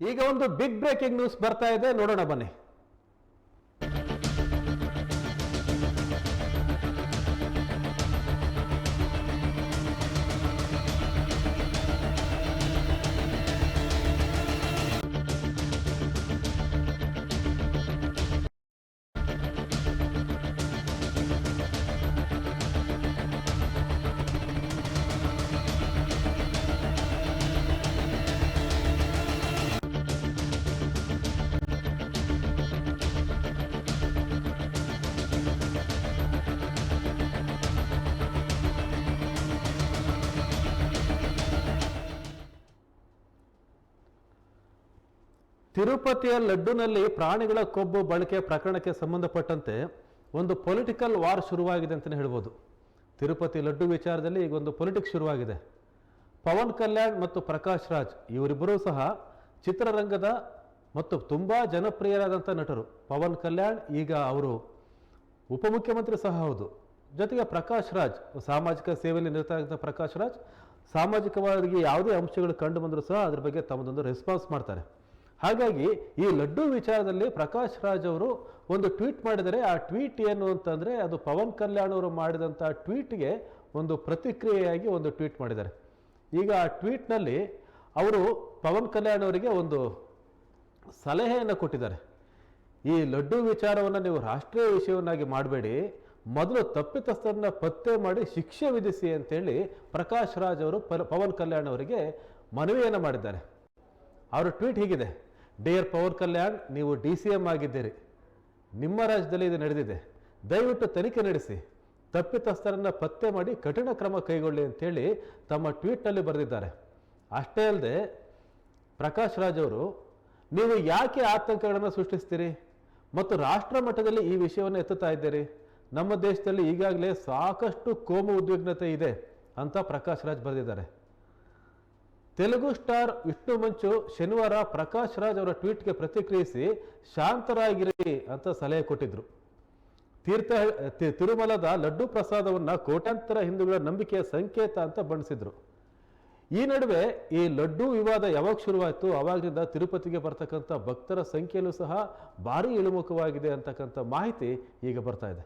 ಈಗ ಒಂದು big breaking news ಬರ್ತಾ ಇದೆ. ನೋಡೋಣ ಬನ್ನಿ. ತಿರುಪತಿಯ ಲಡ್ಡುನಲ್ಲಿ ಪ್ರಾಣಿಗಳ ಕೊಬ್ಬು ಬಳಕೆ ಪ್ರಕರಣಕ್ಕೆ ಸಂಬಂಧಪಟ್ಟಂತೆ ಒಂದು ಪೊಲಿಟಿಕಲ್ ವಾರ್ ಶುರುವಾಗಿದೆ ಅಂತಲೇ ಹೇಳ್ಬೋದು. ತಿರುಪತಿ ಲಡ್ಡು ವಿಚಾರದಲ್ಲಿ ಈಗ ಒಂದು ಪೊಲಿಟಿಕ್ಸ್ ಶುರುವಾಗಿದೆ. ಪವನ್ ಕಲ್ಯಾಣ್ ಮತ್ತು ಪ್ರಕಾಶ್ ರಾಜ್ ಇವರಿಬ್ಬರೂ ಸಹ ಚಿತ್ರರಂಗದ ಮತ್ತು ತುಂಬ ಜನಪ್ರಿಯರಾದಂಥ ನಟರು. ಪವನ್ ಕಲ್ಯಾಣ್ ಈಗ ಅವರು ಉಪಮುಖ್ಯಮಂತ್ರಿ ಸಹ ಹೌದು. ಜೊತೆಗೆ ಪ್ರಕಾಶ್ ರಾಜ್, ಸಾಮಾಜಿಕ ಸೇವೆಯಲ್ಲಿ ನಿರತ ಆಗಿದ್ದ ಪ್ರಕಾಶ್ ರಾಜ್, ಸಾಮಾಜಿಕವಾಗಿ ಯಾವುದೇ ಅಂಶಗಳು ಕಂಡು ಬಂದರೂ ಸಹ ಅದ್ರ ಬಗ್ಗೆ ತಮ್ಮದೊಂದು ರೆಸ್ಪಾನ್ಸ್ ಮಾಡ್ತಾರೆ. ಹಾಗಾಗಿ ಈ ಲಡ್ಡು ವಿಚಾರದಲ್ಲಿ ಪ್ರಕಾಶ್ ರಾಜ್ ಅವರು ಒಂದು ಟ್ವೀಟ್ ಮಾಡಿದರೆ, ಆ ಟ್ವೀಟ್ ಏನು ಅಂತಂದರೆ ಅದು ಪವನ್ ಕಲ್ಯಾಣ್ ಅವರು ಮಾಡಿದಂಥ ಟ್ವೀಟ್ಗೆ ಒಂದು ಪ್ರತಿಕ್ರಿಯೆಯಾಗಿ ಒಂದು ಟ್ವೀಟ್ ಮಾಡಿದ್ದಾರೆ. ಈಗ ಆ ಟ್ವೀಟ್ನಲ್ಲಿ ಅವರು ಪವನ್ ಕಲ್ಯಾಣ್ ಅವರಿಗೆ ಒಂದು ಸಲಹೆಯನ್ನು ಕೊಟ್ಟಿದ್ದಾರೆ. ಈ ಲಡ್ಡು ವಿಚಾರವನ್ನು ನೀವು ರಾಷ್ಟ್ರೀಯ ವಿಷಯವನ್ನಾಗಿ ಮಾಡಬೇಡಿ, ಮೊದಲು ತಪ್ಪಿತಸ್ಥರನ್ನ ಪತ್ತೆ ಮಾಡಿ ಶಿಕ್ಷೆ ವಿಧಿಸಿ ಅಂತೇಳಿ ಪ್ರಕಾಶ್ ರಾಜ್ ಅವರು ಪವನ್ ಕಲ್ಯಾಣ್ ಅವರಿಗೆ ಮನವಿಯನ್ನು ಮಾಡಿದ್ದಾರೆ. ಅವರ ಟ್ವೀಟ್ ಹೀಗಿದೆ. ಡಿಯರ್ ಪವನ್ ಕಲ್ಯಾಣ್ ನೀವು ಡಿ ಸಿ ಎಂ ಆಗಿದ್ದೀರಿ. ನಿಮ್ಮ ರಾಜ್ಯದಲ್ಲಿ ಇದು ನಡೆದಿದೆ. ದಯವಿಟ್ಟು ತನಿಖೆ ನಡೆಸಿ. ತಪ್ಪಿತಸ್ಥರನ್ನು ಪತ್ತೆ ಮಾಡಿ ಕಠಿಣ ಕ್ರಮ ಕೈಗೊಳ್ಳಿ ಅಂತೇಳಿ ತಮ್ಮ ಟ್ವೀಟ್ನಲ್ಲಿ ಬರೆದಿದ್ದಾರೆ. ಅಷ್ಟೇ ಅಲ್ಲದೆ, ಪ್ರಕಾಶ್ ರಾಜ್ ಅವರು, ನೀವು ಯಾಕೆ ಆತಂಕಗಳನ್ನು ಸೃಷ್ಟಿಸ್ತೀರಿ? ಮತ್ತು ರಾಷ್ಟ್ರ ಮಟ್ಟದಲ್ಲಿ ಈ ವಿಷಯವನ್ನು ಎತ್ತುತ್ತಾ ಇದ್ದೀರಿ? ನಮ್ಮ ದೇಶದಲ್ಲಿ ಈಗಾಗಲೇ ಸಾಕಷ್ಟು ಕೋಮು ಉದ್ವಿಗ್ನತೆ ಇದೆ ಅಂತ ಪ್ರಕಾಶ್ ರಾಜ್ ಬರೆದಿದ್ದಾರೆ. ತೆಲುಗು ಸ್ಟಾರ್ ವಿಷ್ಣು ಮಂಚು ಶನಿವಾರ ಪ್ರಕಾಶ್ ರಾಜ್ ಅವರ ಟ್ವೀಟ್ಗೆ ಪ್ರತಿಕ್ರಿಯಿಸಿ, ಶಾಂತರಾಗಿರಿ ಅಂತ ಸಲಹೆ ಕೊಟ್ಟಿದ್ರು. ತೀರ್ಥ ತಿರುಮಲದ ಲಡ್ಡು ಪ್ರಸಾದವನ್ನು ಕೋಟ್ಯಾಂತರ ಹಿಂದೂಗಳ ನಂಬಿಕೆಯ ಸಂಕೇತ ಅಂತ ಬಣ್ಣಿಸಿದ್ರು ಈ ನಡುವೆ ಈ ಲಡ್ಡು ವಿವಾದ ಯಾವಾಗ ಶುರುವಾಯಿತು ಅವಾಗಿನಿಂದ ತಿರುಪತಿಗೆ ಬರ್ತಕ್ಕಂಥ ಭಕ್ತರ ಸಂಖ್ಯೆಯಲ್ಲೂ ಸಹ ಭಾರಿ ಇಳಿಮುಖವಾಗಿದೆ ಅಂತಕ್ಕಂಥ ಮಾಹಿತಿ ಈಗ ಬರ್ತಾ ಇದೆ.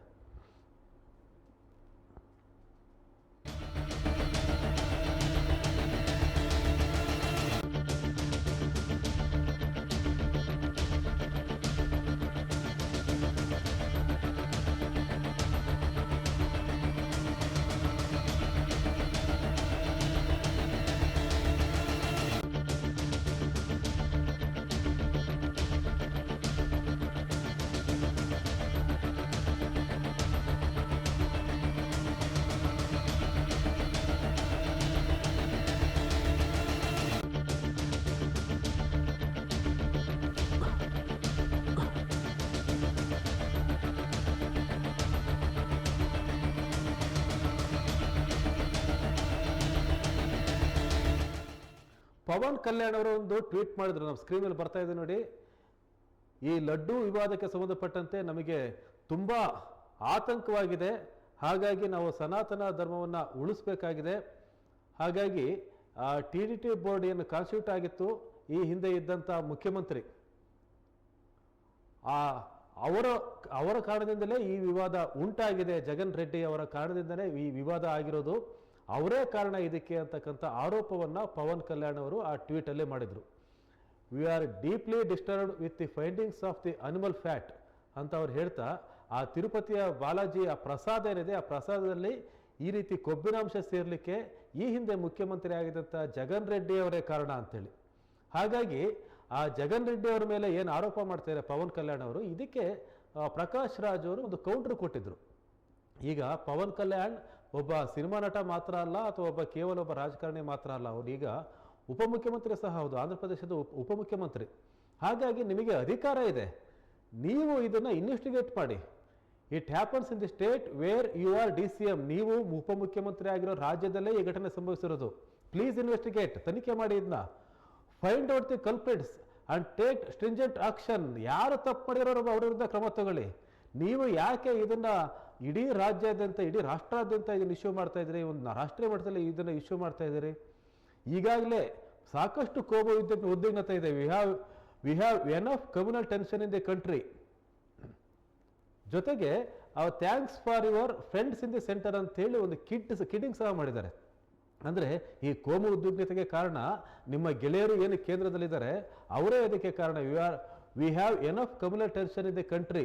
ಪವನ್ ಕಲ್ಯಾಣ್ ಅವರು ಒಂದು ಟ್ವೀಟ್ ಮಾಡಿದ್ರು. ನಮ್ಮ ಸ್ಕ್ರೀನ್ ಮೇಲೆ ಬರ್ತಾ ಇದೆ ನೋಡಿ. ಈ ಲಡ್ಡು ವಿವಾದಕ್ಕೆ ಸಂಬಂಧಪಟ್ಟಂತೆ ನಮಗೆ ತುಂಬ ಆತಂಕವಾಗಿದೆ. ಹಾಗಾಗಿ ನಾವು ಸನಾತನ ಧರ್ಮವನ್ನು ಉಳಿಸ್ಬೇಕಾಗಿದೆ. ಹಾಗಾಗಿ ಟಿ ಡಿ ಟಿ ಬೋರ್ಡ್ ಏನು ಕಾನ್ಸ್ಟಿಟ್ಯೂಟ್ ಆಗಿತ್ತು, ಈ ಹಿಂದೆ ಇದ್ದಂಥ ಮುಖ್ಯಮಂತ್ರಿ. ಆ, ಅವರ ಅವರ ಕಾರಣದಿಂದಲೇ ಈ ವಿವಾದ ಉಂಟಾಗಿದೆ. ಜಗನ್ ರೆಡ್ಡಿ ಅವರ ಕಾರಣದಿಂದಲೇ ಈ ವಿವಾದ ಆಗಿರೋದು. ಅವರೇ ಕಾರಣ ಇದಕ್ಕೆ ಅಂತಕ್ಕಂಥ ಆರೋಪವನ್ನು ಪವನ್ ಕಲ್ಯಾಣ್ ಅವರು ಆ ಟ್ವೀಟಲ್ಲೇ ಮಾಡಿದರು. We are deeply disturbed with the findings of the animal fat ಅಂತ ಅವ್ರು ಹೇಳ್ತಾ, ಆ ತಿರುಪತಿಯ ಬಾಲಾಜಿ ಆ ಪ್ರಸಾದ ಏನಿದೆ, ಆ ಪ್ರಸಾದದಲ್ಲಿ ಈ ರೀತಿ ಕೊಬ್ಬಿನಾಂಶ ಸೇರಲಿಕ್ಕೆ ಈ ಹಿಂದೆ ಮುಖ್ಯಮಂತ್ರಿ ಆಗಿದ್ದಂಥ ಜಗನ್ ರೆಡ್ಡಿ ಅವರೇ ಕಾರಣ ಅಂತೇಳಿ. ಹಾಗಾಗಿ ಆ ಜಗನ್ ರೆಡ್ಡಿ ಅವರ ಮೇಲೆ ಏನು ಆರೋಪ ಮಾಡ್ತಾರೆ ಪವನ್ ಕಲ್ಯಾಣ್ ಅವರು, ಇದಕ್ಕೆ ಪ್ರಕಾಶ್ ರಾಜ್ ಅವರು ಒಂದು ಕೌಂಟ್ರ್ ಕೊಟ್ಟಿದ್ದರು ಈಗ ಪವನ್ ಕಲ್ಯಾಣ್ ಒಬ್ಬ ಸಿನಿಮಾ ನಟ ಮಾತ್ರ ಅಲ್ಲ ಅಥವಾ ಒಬ್ಬ ಕೇವಲ ಒಬ್ಬ ರಾಜಕಾರಣಿ ಮಾತ್ರ ಅಲ್ಲ ಅವರು ಈಗ ಉಪಮುಖ್ಯಮಂತ್ರಿ ಸಹ ಹೌದು. ಆಂಧ್ರ ಪ್ರದೇಶದ ಉಪ ಉಪಮುಖ್ಯಮಂತ್ರಿ. ಹಾಗಾಗಿ ನಿಮಗೆ ಅಧಿಕಾರ ಇದೆ. ನೀವು ಇದನ್ನು ಇನ್ವೆಸ್ಟಿಗೇಟ್ ಮಾಡಿ. It happens in the state where you are D C M ನೀವು ಉಪಮುಖ್ಯಮಂತ್ರಿ ಆಗಿರೋ ರಾಜ್ಯದಲ್ಲೇ ಈ ಘಟನೆ ಸಂಭವಿಸಿರೋದು. ಪ್ಲೀಸ್ ಇನ್ವೆಸ್ಟಿಗೇಟ್ ತನಿಖೆ ಮಾಡಿ ಇದನ್ನ find out the culprits and take stringent action ಯಾರು ತಪ್ಪು ಮಾಡಿರೋ ಅವ್ರ ವಿರುದ್ಧ ಕ್ರಮ ತಗೊಳ್ಳಿ. ನೀವು ಯಾಕೆ ಇದನ್ನ ಇಡೀ ರಾಜ್ಯಾದ್ಯಂತ, ಇಡೀ ರಾಷ್ಟ್ರಾದ್ಯಂತ ಇದನ್ನು ಇಶ್ಯೂ ಮಾಡ್ತಾ ಇದ್ದೀರಿ, ಒಂದು ರಾಷ್ಟ್ರೀಯ ಮಟ್ಟದಲ್ಲಿ ಇದನ್ನು ಇಶ್ಯೂ ಮಾಡ್ತಾ ಇದ್ದೀರಿ. ಈಗಾಗಲೇ ಸಾಕಷ್ಟು ಕೋಪ ಉದ್ವಿಗ್ ಉದ್ವಿಗ್ನತೆ ಇದೆ. We have we have an of communal tension in the country ಜೊತೆಗೆ ಆ thanks for your friends in the centre ಅಂತ ಹೇಳಿ ಒಂದು ಕಿಡ್ ಕಿಡಿಂಗ್ ಸಹ ಮಾಡಿದ್ದಾರೆ. ಅಂದರೆ, ಈ ಕೋಮು ಉದ್ವಿಗ್ನತೆಗೆ ಕಾರಣ ನಿಮ್ಮ ಗೆಳೆಯರು ಏನು ಕೇಂದ್ರದಲ್ಲಿದ್ದಾರೆ, ಅವರೇ ಅದಕ್ಕೆ ಕಾರಣ. We are we have an of communal tension in the country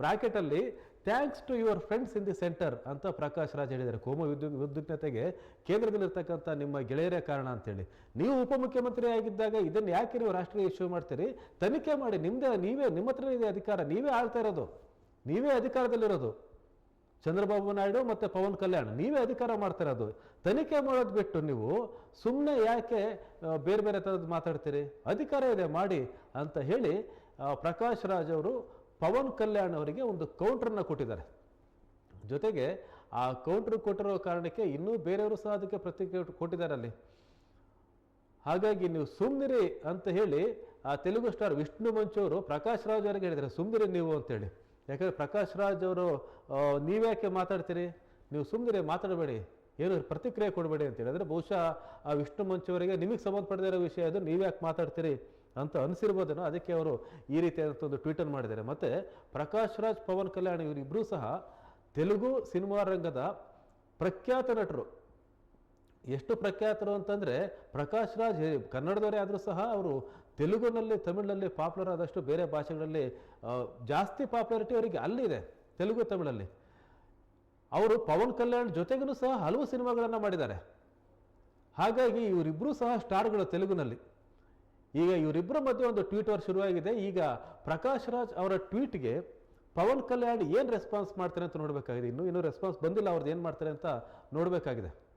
ಬ್ರಾಕೆಟಲ್ಲಿ thanks to your friends in the centre ಅಂತ ಪ್ರಕಾಶ್ ರಾಜ್ ಹೇಳಿದ್ದಾರೆ. ಕೋಮು ವಿದ್ಯುತ್ ಉದ್ವಿಗ್ನತೆಗೆ ಕೇಂದ್ರದಲ್ಲಿರ್ತಕ್ಕಂಥ ನಿಮ್ಮ ಗೆಳೆಯರೇ ಕಾರಣ ಅಂತೇಳಿ. ನೀವು ಉಪಮುಖ್ಯಮಂತ್ರಿ ಆಗಿದ್ದಾಗ ಇದನ್ನು ಯಾಕೆ ನೀವು ರಾಷ್ಟ್ರೀಯ ಇಶ್ಯೂ ಮಾಡ್ತೀರಿ? ತನಿಖೆ ಮಾಡಿ ನಿಮ್ಮದೇ ನೀವೇ, ನಿಮ್ಮ ಹತ್ರ ಇದೆ ಅಧಿಕಾರ, ನೀವೇ ಆಳ್ತಾ ಇರೋದು. ನೀವೇ ಅಧಿಕಾರದಲ್ಲಿರೋದು. ಚಂದ್ರಬಾಬು ನಾಯ್ಡು ಮತ್ತು ಪವನ್ ಕಲ್ಯಾಣ್, ನೀವೇ ಅಧಿಕಾರ ಮಾಡ್ತಾ ಇರೋದು. ತನಿಖೆ ಮಾಡೋದು ಬಿಟ್ಟು ನೀವು ಸುಮ್ಮನೆ ಯಾಕೆ ಬೇರೆ ಬೇರೆ ಥರದ್ದು ಮಾತಾಡ್ತೀರಿ? ಅಧಿಕಾರ ಇದೆ, ಮಾಡಿ ಅಂತ ಹೇಳಿ ಪ್ರಕಾಶ್ ರಾಜ್ ಅವರು ಪವನ್ ಕಲ್ಯಾಣ್ ಅವರಿಗೆ ಒಂದು ಕೌಂಟ್ರನ್ನ ಕೊಟ್ಟಿದ್ದಾರೆ. ಜೊತೆಗೆ ಆ ಕೌಂಟ್ರ್ ಕೊಟ್ಟಿರೋ ಕಾರಣಕ್ಕೆ ಇನ್ನೂ ಬೇರೆಯವರು ಸಹ ಅದಕ್ಕೆ ಪ್ರತಿಕ್ರಿಯೆ ಕೊಟ್ಟಿದ್ದಾರೆ ಅಲ್ಲಿ. ಹಾಗಾಗಿ ನೀವು ಸುಮ್ನಿರಿ ಅಂತ ಹೇಳಿ ಆ ತೆಲುಗು ಸ್ಟಾರ್ ವಿಷ್ಣು ಮಂಚೂರು ಪ್ರಕಾಶ್ ರಾಜ್ ಅವರಿಗೆ ಹೇಳಿದ್ದಾರೆ, ಸುಮ್ನಿರಿ ನೀವು ಅಂತೇಳಿ ಯಾಕಂದರೆ ಪ್ರಕಾಶ್ ರಾಜ್ ಅವರು ನೀವ್ಯಾಕೆ ಮಾತಾಡ್ತೀರಿ? ನೀವು ಸುಮ್ನಿರಿ, ಮಾತಾಡಬೇಡಿ. ಏನು ಪ್ರತಿಕ್ರಿಯೆ ಕೊಡಬೇಡಿ ಅಂತೇಳಿ ಅಂದರೆ ಬಹುಶಃ ಆ ವಿಷ್ಣು ಮಂಚೂರಿಗೆ ನಿಮಗೆ ಸಂಬಂಧಪಡದಿರೋ ವಿಷಯ ಅದು, ನೀವ್ಯಾಕೆ ಮಾತಾಡ್ತೀರಿ? ಅಂತ ಅನಿಸಿರ್ಬೋದೇನೋ, ಅದಕ್ಕೆ ಅವರು ಈ ರೀತಿಯಾದಂಥ ಒಂದು ಟ್ವೀಟನ್ನು ಮಾಡಿದ್ದಾರೆ. ಮತ್ತು ಪ್ರಕಾಶ್ ರಾಜ್, ಪವನ್ ಕಲ್ಯಾಣ್ ಇವರಿಬ್ಬರೂ ಸಹ ತೆಲುಗು ಸಿನಿಮಾ ರಂಗದ ಪ್ರಖ್ಯಾತ ನಟರು. ಎಷ್ಟು ಪ್ರಖ್ಯಾತರು ಅಂತಂದರೆ ಪ್ರಕಾಶ್ ರಾಜ್ ಕನ್ನಡದವರೇ ಆದರೂ ಸಹ ಅವರು ತೆಲುಗುನಲ್ಲಿ, ತಮಿಳಿನಲ್ಲಿ ಪಾಪ್ಯುಲರ್ ಆದಷ್ಟು ಬೇರೆ ಭಾಷೆಗಳಲ್ಲಿ ಜಾಸ್ತಿ ಪಾಪ್ಯುಲಾರಿಟಿ ಅವರಿಗೆ ಅಲ್ಲಿದೆ ತೆಲುಗು, ತಮಿಳಲ್ಲಿ. ಅವರು ಪವನ್ ಕಲ್ಯಾಣ್ ಜೊತೆಗೂ ಸಹ ಹಲವು ಸಿನಿಮಾಗಳನ್ನು ಮಾಡಿದ್ದಾರೆ. ಹಾಗಾಗಿ ಇವರಿಬ್ಬರೂ ಸಹ ಸ್ಟಾರ್ಗಳು ತೆಲುಗುನಲ್ಲಿ. ಈಗ ಇವರಿಬ್ಬರ ಮಧ್ಯೆ ಒಂದು ಟ್ವೀಟ್ ಶುರುವಾಗಿದೆ. ಈಗ ಪ್ರಕಾಶ್ ರಾಜ್ ಅವರ ಟ್ವೀಟ್ಗೆ ಪವನ್ ಕಲ್ಯಾಣ್ ಏನು ರೆಸ್ಪಾನ್ಸ್ ಮಾಡ್ತಾರೆ ಅಂತ ನೋಡಬೇಕಾಗಿದೆ. ಇನ್ನೂ ಇನ್ನೂ ರೆಸ್ಪಾನ್ಸ್ ಬಂದಿಲ್ಲ ಅವ್ರದ್ದು ಏನು ಮಾಡ್ತಾರೆ ಅಂತ ನೋಡಬೇಕಾಗಿದೆ.